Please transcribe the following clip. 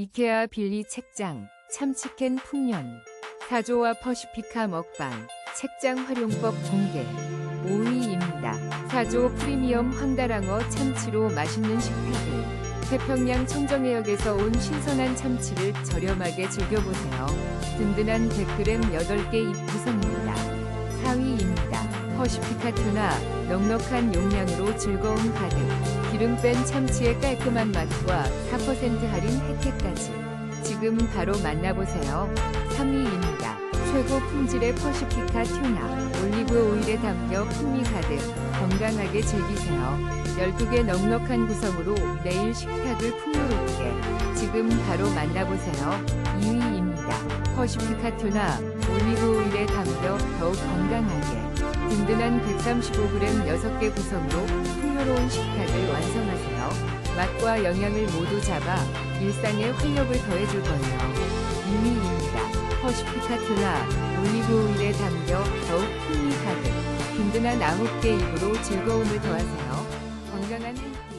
이케아 빌리 책장, 참치캔 풍년, 사조와 퍼시피카 먹방, 책장 활용법 공개. 5위입니다. 사조 프리미엄 황다랑어 참치로 맛있는 식탁을. 태평양 청정해역에서 온 신선한 참치를 저렴하게 즐겨보세요. 든든한 100g 8개 입 구성입니다. 4위입니다. 퍼시피카 투나 넉넉한 용량으로 즐거움 가득. 기름 뺀 참치의 깔끔한 맛과 4% 할인 혜택까지. 지금 바로 만나보세요. 3위입니다. 최고 품질의 퍼시피카 튜나. 올리브 오일에 담겨 풍미 가득. 건강하게 즐기세요. 12개 넉넉한 구성으로 내일 식탁을 풍요롭게. 지금 바로 만나보세요. 2위입니다. 퍼시피카 튜나. 올리브 오일에 담겨 더욱 건강하게. 든든한 135g 6개 구성으로 풍요로운 식탁을. 맛과 영양을 모두 잡아 일상에 활력을 더해줄 거예요. 이미입니다. 퍼시피카트나 올리브오일에 담겨 더욱 풍미 가득 든든한 아홉 개 입으로 즐거움을 더하세요. 건강한 한 끼.